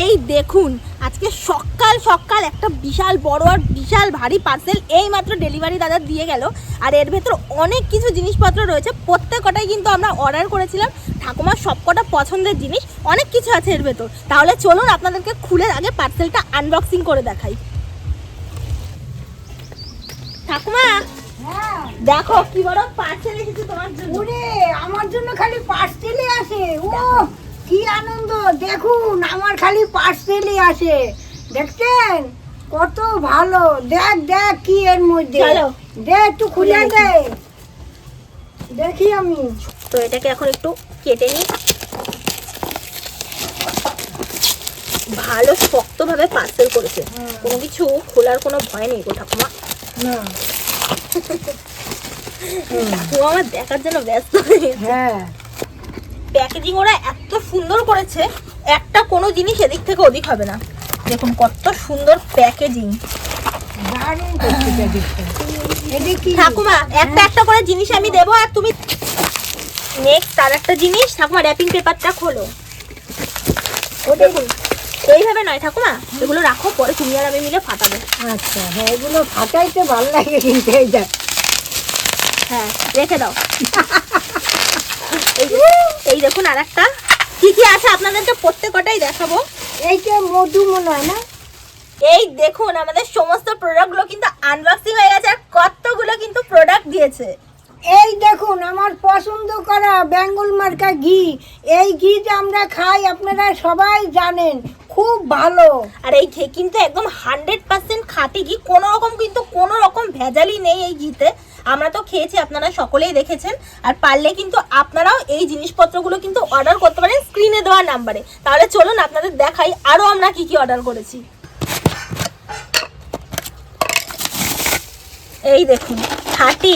এই দেখুন আজকে সকাল সকাল একটা বিশাল বড় আর বিশাল ভারী পার্সেল এই মাত্র ডেলিভারি দাদা দিয়ে গেল। আর এর ভেতর অনেক কিছু জিনিসপত্র রয়েছে প্রত্যেকটাই কিন্তু আমরা অর্ডার করেছিলাম। ঠাকুমার সবকটা পছন্দের জিনিস অনেক কিছু আছে এর ভেতর। তাহলে চলুন আপনাদেরকে খুলে আগে পার্সেলটা আনবক্সিং করে দেখাই। ঠাকুমা হ্যাঁ। দেখো কি বড় পার্সেল এসেছে তোমার জন্য। আমার জন্য খালি পার্সেলই আসে। ও কি আনন্দ? দেখুন আমার খালি পার্সেলই আসে দেখছেন? কত ভালো। দেখ দেখ কি এর মধ্যে। চলো। দে একটু খুলে দে। দেখি আমি। তো এটাকে এখন একটু কেটে নিই। ভালো শক্তভাবে পার্সেল করেছে। হুম। কোনো কিছু খোলার কোনো ভয় নেই গো ঠাকুমা। না। ঠাকুমা আমার দেখার জন্য ব্যস্ত হয়ে। হ্যাঁ। প্যাকেজিং ওরা এত সুন্দর করেছে একটা কোনো জিনিস এদিক থেকে ওদিক হবে না। দেখুন কত সুন্দর প্যাকেজিং? ঠাকুমা একটা একটা করে জিনিস আমি দেবো আর তুমি নেক্সট আর একটা জিনিস ঠাকুমা র্যাপিং পেপারটা খোলো। ও দেখুন এইভাবে নয় ঠাকুমা এগুলো রাখো পরে তুমি আর আমি মিলে ফাটাবো। আচ্ছা হ্যাঁ এগুলো ফাটাইতে ভালো লাগে কিন্তু এই হ্যাঁ রেখে দাও। এই এই দেখুন আর একটা কি কি আছে আপনাদেরকে প্রত্যেকটাই দেখাবো। এইটা মধু মনে হয় না? এই দেখুন আমাদের সমস্ত প্রোডাক্টগুলো কিন্তু আনবক্সিং হয়ে গেছে আর কতগুলো কিন্তু প্রোডাক্ট দিয়েছে। এই দেখুন আমার পছন্দ করা বেঙ্গল মার্কা ঘি। এই ঘি যে আমরা খাই আপনারা সবাই জানেন। খুব ভালো। আর এই ঘি কিন্তু একদম হান্ড্রেড পার্সেন্ট খাঁটি ঘি, কোনো রকম কিন্তু কোনো রকম ভেজালই নেই এই ঘিতে। আমরা তো খেয়েছি, আপনারা সকলেই দেখেছেন। আর পারলে কিন্তু আপনারাও এই জিনিসপত্রগুলো কিন্তু অর্ডার করতে পারেন স্ক্রিনে দেওয়ার নাম্বারে তাহলে চলুন আপনাদের দেখাই আরও আমরা কি কি অর্ডার করেছি। এই দেখুন খাঁটি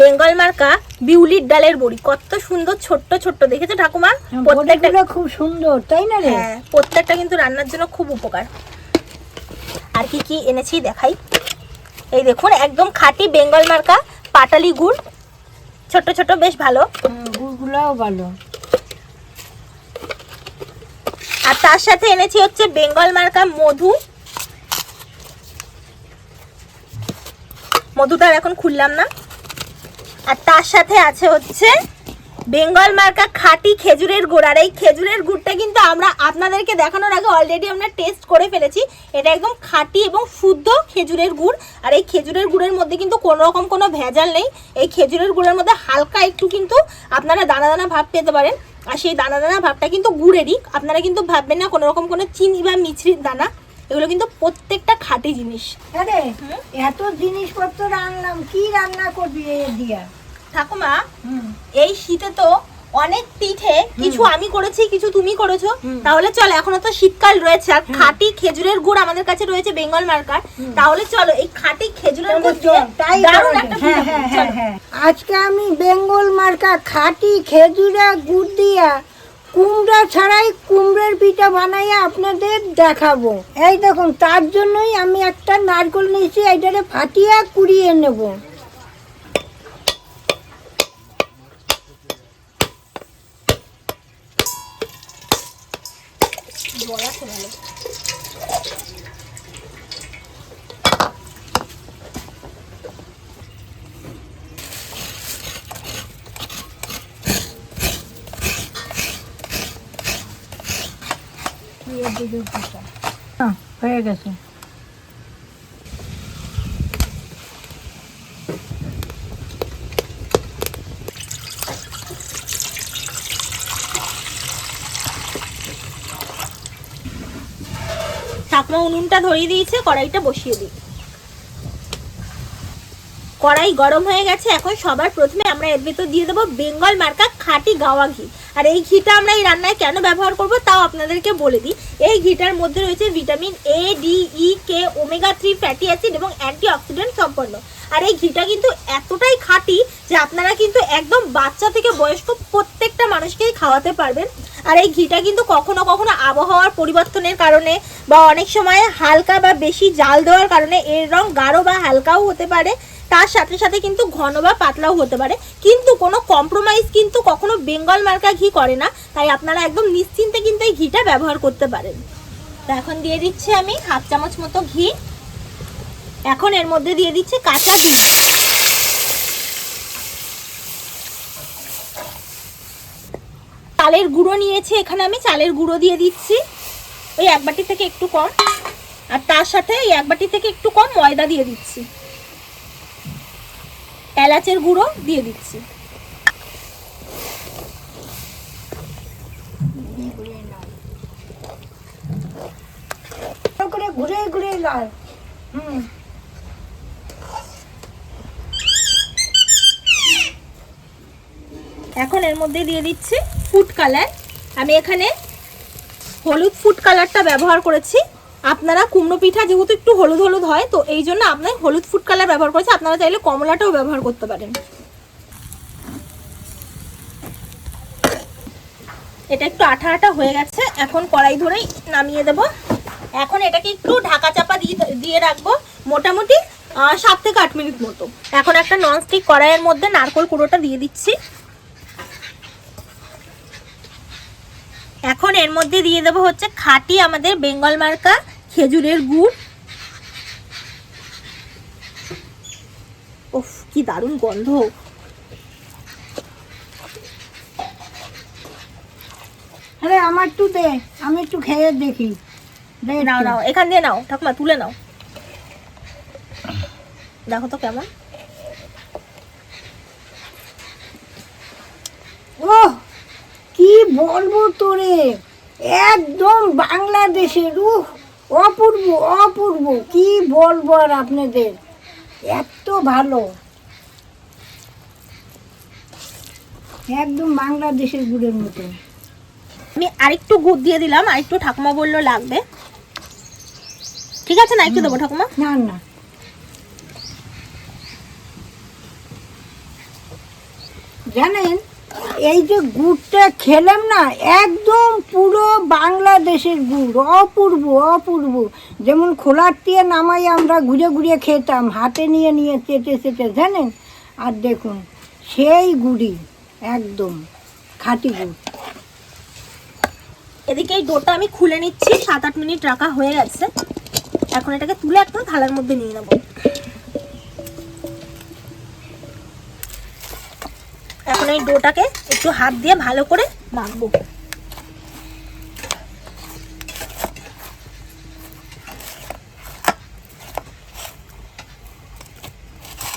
বেঙ্গল মার্কা বিউলির ডালের বড়ি। কত সুন্দর ছোট্ট ছোট্ট। দেখেছ ঠাকুমা? প্রত্যেকটা বড়িগুলো খুব সুন্দর তাই না রে? হ্যাঁ প্রত্যেকটা কিন্তু রান্নার জন্য খুব উপকার। আর কি কি এনেছি দেখাই। এই দেখুন একদম খাঁটি বেঙ্গল মার্কা পাটালি গুড়। ছোট ছোট বেশ ভালো। হুম, গুড়গুলোও ভালো। আর তার সাথে এনেছি হচ্ছে বেঙ্গল মার্কা মধু। মধুটা এখন খুললাম না। আর তার সাথে আছে হচ্ছে বেঙ্গল মার্কা খাঁটি খেজুরের গুড়। আর এই খেজুরের গুড়টা কিন্তু আমরা আপনাদেরকে দেখানোর আগে অলরেডি আমরা টেস্ট করে ফেলেছি। এটা একদম খাঁটি এবং শুদ্ধ খেজুরের গুড়। আর এই খেজুরের গুড়ের মধ্যে কিন্তু কোনো রকম কোনো ভেজাল নেই। এই খেজুরের গুড়ের মধ্যে হালকা একটু কিন্তু আপনারা দানা দানা ভাব পেতে পারেন। আর সেই দানা দানা ভাবটা কিন্তু গুড়েরই। আপনারা কিন্তু ভাববেন না কোনো রকম কোনো চিনি বা মিছরির দানা। এগুলো কিন্তু প্রত্যেকটা খাঁটি জিনিস। আরে এত জিনিসপত্র আনলাম কি রান্না করবি দিয়া? ঠাকুমা এই শীতে তো অনেক পিঠে কিছু আমি করেছি কিছু তুমি করেছ। তাহলে চলো এখনও তো শীতকাল রয়েছে আর খাঁটি খেজুরের গুড় আমাদের কাছে রয়েছে বেঙ্গল মার্কার। তাহলে চলো এই খাঁটি খেজুরের গুড় হ্যাঁ হ্যাঁ হ্যাঁ আজকে আমি বেঙ্গল মার্কা খাঁটি খেজুরা গুড় দিয়া ছাড়াই কুমড়ের পিঠা বানাইয়া আপনাদের দেখাবো। এই দেখুন, তার জন্যই আমি একটা নারকেল নিয়েছি, এইটারে ফাটিয়ে কুড়িয়ে নেব। বড়া ভালো। হ্যাঁ, গেছে উনুনটা ধরিয়ে দিয়েছে কড়াইটা বসিয়ে দিই কড়াই গরম হয়ে গেছে, এখন সবার প্রথমে আমরা এর ভেতর দিয়ে দেবো বেঙ্গল মার্কা খাঁটি গাওয়া ঘি। আর এই ঘিটা আমরা এই রান্নায় কেন ব্যবহার করব তাও আপনাদেরকে বলে দিই। এই ঘিটার মধ্যে রয়েছে vitamin A D E K omega three fatty acid এবং অ্যান্টি অক্সিডেন্ট সম্পন্ন। আর এই ঘিটা কিন্তু এতটাই খাঁটি যে আপনারা কিন্তু একদম বাচ্চা থেকে বয়স্ক প্রত্যেকটা মানুষকেই খাওয়াতে পারবেন। আর এই ঘিটা কিন্তু কখনো কখনো আবহাওয়ার পরিবর্তনের কারণে বা অনেক সময় হালকা বা বেশি জাল দেওয়ার কারণে এর রং গাঢ় বা হালকাও হতে পারে। তার সাথে সাথে কিন্তু ঘন বা পাতলাও হতে পারে। কিন্তু কোনো কম্প্রোমাইজ কিন্তু কখনো বেঙ্গল মার্কা ঘি করে না। তাই আপনারা একদম নিশ্চিন্তে কিন্তু এই ঘিটা ব্যবহার করতে পারেন। তো এখন দিয়ে দিচ্ছি আমি হাফ চামচ মতো ঘি। এখন এর মধ্যে দিয়ে দিচ্ছি কাঁচা দুধ চালের গুঁড়ো নিয়েছি, এখানে আমি চালের গুঁড়ো দিয়ে দিচ্ছি। ওই এক বাটি থেকে একটু কম। আর তার সাথে এই এক বাটি থেকে একটু কম ময়দা দিয়ে দিচ্ছি। এলাচের গুঁড়ো দিয়ে দিচ্ছি। ভালো করে ঘুরে ঘুরে লাল। হুম। এখন এর মধ্যে দিয়ে দিচ্ছি ফুড কালার। আমি এখানে হলুদ ফুড কালারটা ব্যবহার করেছি। আপনারা কুমড়ো পিঠা যেহেতু একটু হলুদ হলুদ হয়, তো এই জন্য আপনার হলুদ ফুড কালার ব্যবহার করেছি। আপনারা চাইলে কমলাটাও ব্যবহার করতে পারেন। এটা একটু আঠা আঠা হয়ে গেছে। এখন কড়াই ধরেই নামিয়ে দেব। এখন এটাকে একটু ঢাকা চাপা দিয়ে দিয়ে রাখব মোটামুটি সাত থেকে আট মিনিট মতো। এখন একটা ননস্টিক কড়াইয়ের মধ্যে নারকোল কুড়োটা দিয়ে দিচ্ছি। এখন এর মধ্যে দিয়ে দেবো হচ্ছে খাঁটি আমাদের বেঙ্গল মার্কা। খেজুরের গুড়। উফ কি দারুণ গন্ধ। আরে আমার একটু দে আমি একটু খেয়ে দেখি। দে নাও নাও এখান দিয়ে নাও ঠাকুমা তুলে নাও। দেখো তো কেমন। ওহ কি বলব তোরে? একদম বাংলাদেশের উহ। অপূর্ব অপূর্ব। কি বলব আর আপনাদের? এত ভালো। একদম বাংলাদেশের গুড়ের মতো। আমি আরেকটু গুড় দিয়ে দিলাম আরেকটু ঠাকুমা বলল লাগবে। ঠিক আছে না একটু দেবো ঠাকুমা? না না। জানেন এই যে গুড়টা খেলাম না, একদম পুরো বাংলাদেশের গুড়, অপূর্ব অপূর্ব। যেমন খোলার দিয়ে নামাই আমরা ঘুরে ঘুরে খেতাম, হাতে নিয়ে নিয়ে চেটে চেটে, জানেন? আর দেখুন, সেই গুড়ি একদম খাঁটি গুড়। এদিকে এই ডোটা আমি খুলে নিচ্ছি, সাত আট মিনিট রাখা হয়ে গেছে। এখন এটাকে তুলে একটা থালার মধ্যে নিয়ে নেব। এখন এই ডোটাকে একটু হাত দিয়ে ভালো করে মাখবো।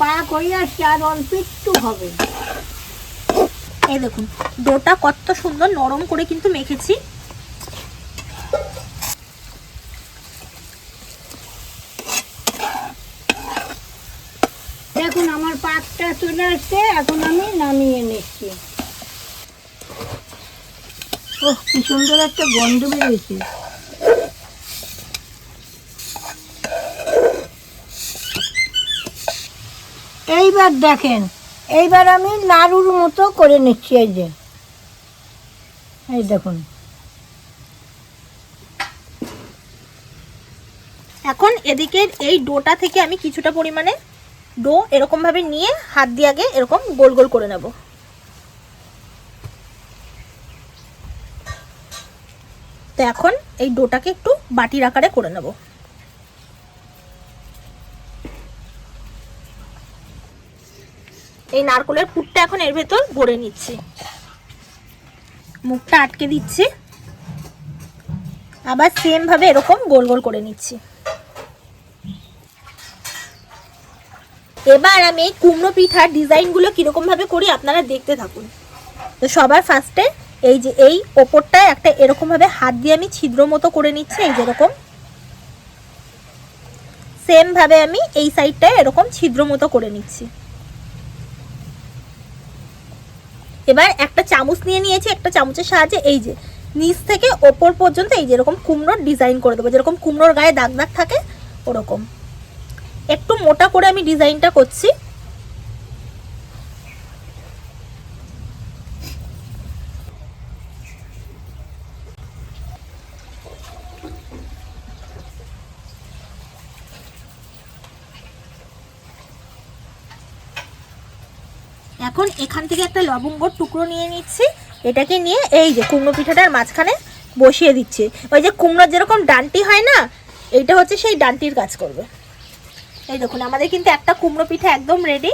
পা করি আসছে আর অল্প একটু হবে। এই দেখুন ডোটা কত সুন্দর নরম করে কিন্তু মেখেছি দেখুন আমার পাকটা চলে আসছে এখন আমি নামিয়ে নিচ্ছি। ওহ, কি সুন্দর একটা গন্ধ বেরিয়েছে। এইবার দেখেন, এইবার আমি নাড়ুর মতো করে নিচ্ছি, এই যে। এই দেখুন। এখন এদিকে এই ডোটা থেকে আমি কিছুটা পরিমাণে ডো এরকম ভাবে নিয়ে হাত দিয়ে আগে এরকম গোল গোল করে নেব। তো এখন এই ডোটাকে একটু বাটির আকারে করে নেব। এই নারকলের পুরটা এখন এর ভেতর ভরে নিচ্ছি। মুখটা আটকে দিচ্ছি। আবার সেম ভাবে এরকম গোল গোল করে নিচ্ছি। এবার আমি এই কুমড়ো পিঠার ডিজাইনগুলো কীরকমভাবে করি আপনারা দেখতে থাকুন। তো সবার ফার্স্টে এই যে এই ওপরটায় একটা এরকমভাবে হাত দিয়ে আমি ছিদ্র মতো করে নিচ্ছি, এই যেরকম সেম ভাবে আমি এই সাইডটায় এরকম ছিদ্র মতো করে নিচ্ছি। এবার একটা চামচ নিয়ে নিয়েছি, একটা চামচের সাহায্যে এই যে নিচ থেকে ওপর পর্যন্ত এই যেরকম কুমড়োর ডিজাইন করে দেবো। যেরকম কুমড়োর গায়ে দাগ দাগ থাকে, ওরকম। একটু মোটা করে আমি ডিজাইনটা করছি। এখন এখান থেকে একটা লবঙ্গর টুকরো নিয়ে নিচ্ছি। এটাকে নিয়ে এই যে কুমড়ো পিঠাটার মাঝখানে বসিয়ে দিচ্ছি। ওই যে কুমড়োর যেরকম ডান্টি হয় না, এইটা হচ্ছে সেই ডান্টির কাজ করবে। এই দেখুন আমাদের কিন্তু একটা কুমড়ো পিঠা একদম রেডি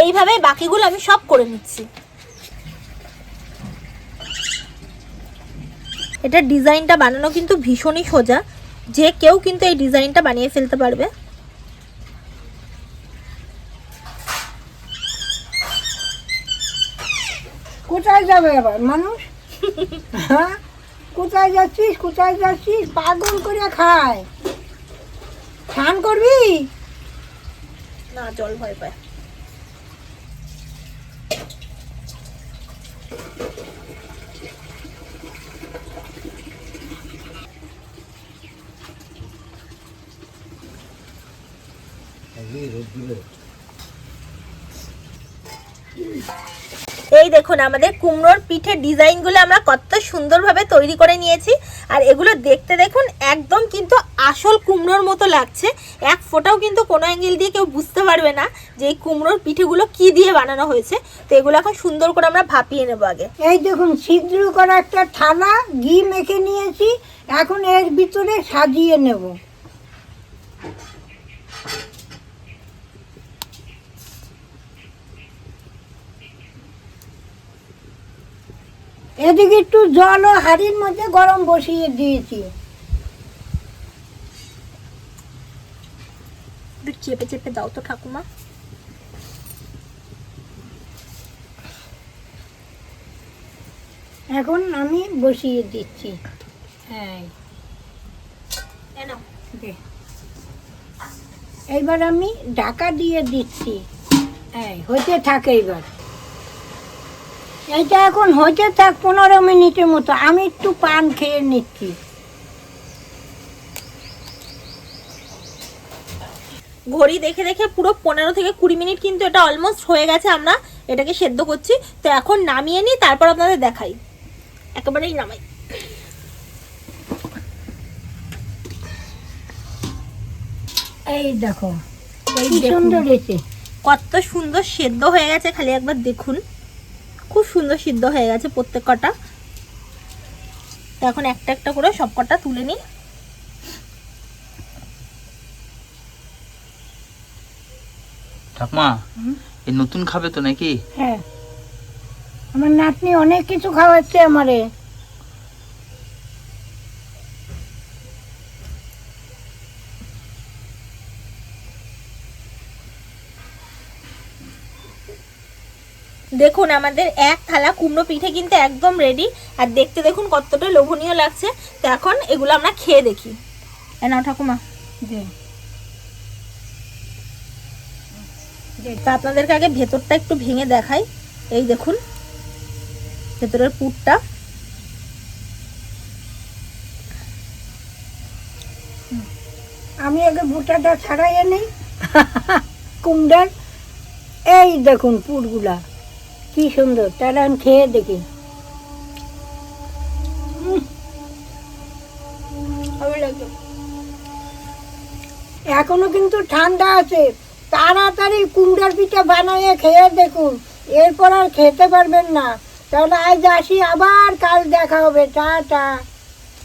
এইভাবে বাকিগুলো আমি সব করে নিচ্ছি। এটা ডিজাইনটা বানানো কিন্তু ভীষণই সোজা। যে কেউ কিন্তু এই ডিজাইনটা বানিয়ে ফেলতে পারবে। কোথায় যাবে আবার মানুষ? হ্যাঁ? কোথায় যাচ্ছিস? কোথায় যাচ্ছিস? পাগল করে খায়। স্নান করবি? না জল ভয় পায়। এই দেখুন, আমাদের কুমড়োর পিঠের ডিজাইনগুলো আমরা কত সুন্দরভাবে তৈরি করে নিয়েছি। আর এগুলো দেখতে দেখুন, একদম কিন্তু আসল কুমড়োর মতো লাগছে। এক ফোঁটাও কিন্তু কোনো অ্যাঙ্গেল দিয়ে কেউ বুঝতে পারবে না যে এই কুমড়োর পিঠেগুলো কি দিয়ে বানানো হয়েছে। তো এগুলো এখন সুন্দর করে আমরা ভাপিয়ে নেব আগে। এই দেখুন, ছিদ্র করা একটা থালা, ঘি মেখে নিয়েছি। এখন এর ভিতরে সাজিয়ে নেব। এদিকে একটু জল ও হাড়ির মধ্যে গরম বসিয়ে দিয়েছি। চেপে চেপে দাও তো ঠাকুমা। এখন আমি বসিয়ে দিচ্ছি। হ্যাঁ। এইবার আমি ঢাকা দিয়ে দিচ্ছি। হ্যাঁ। হতে থাকে এবার এইটা এখন হতে থাক পনেরো মিনিটের মতো। আমি একটু পান খেয়ে নিচ্ছি। ঘড়ি দেখে দেখে পুরো পনেরো থেকে কুড়ি মিনিট কিন্তু এটা অলমোস্ট হয়ে গেছে আমরা। এটাকে সেদ্ধ করছি। তো এখন নামিয়ে নিই তারপর আপনাদের দেখাই। একেবারেই নামাই। এই দেখো এই কি সুন্দর হয়েছে। কত সুন্দর সেদ্ধ হয়ে গেছে খালি একবার দেখুন। সুন্দর সিদ্ধ হয়ে গেছে প্রত্যেক কটা। তো এখন একটা একটা করে সব কটা তুলে নিই। ঠাকুমা এই নতুন খাবে তো নাকি? হ্যাঁ। আমার নাতনি অনেক কিছু খাওয়াচ্ছে আমারে। দেখুন, আমাদের এক থালা কুমড়ো পিঠে কিন্তু একদম রেডি আর দেখতে দেখুন কতটা লোভনীয় লাগছে। তো এখন এগুলো আমরা খেয়ে দেখি। নাও ঠাকুমা। তা আপনাদেরকে আগে ভেতরটা একটু ভেঙে দেখাই। এই দেখুন, ভেতরের পুরটা। আমি আগে ভুটাটা ছাড়াইয়ে নিই। কুমড়ার, এই দেখুন পুরগুলা। কি সুন্দর তাহলে আমি খেয়ে দেখি। এখনও কিন্তু ঠান্ডা আছে। তাড়াতাড়ি কুমড়ার পিঠা বানিয়ে খেয়ে দেখুন। এরপর আর খেতে পারবেন না। তাহলে আজ আসি, আবার কাল দেখা হবে। টাটা।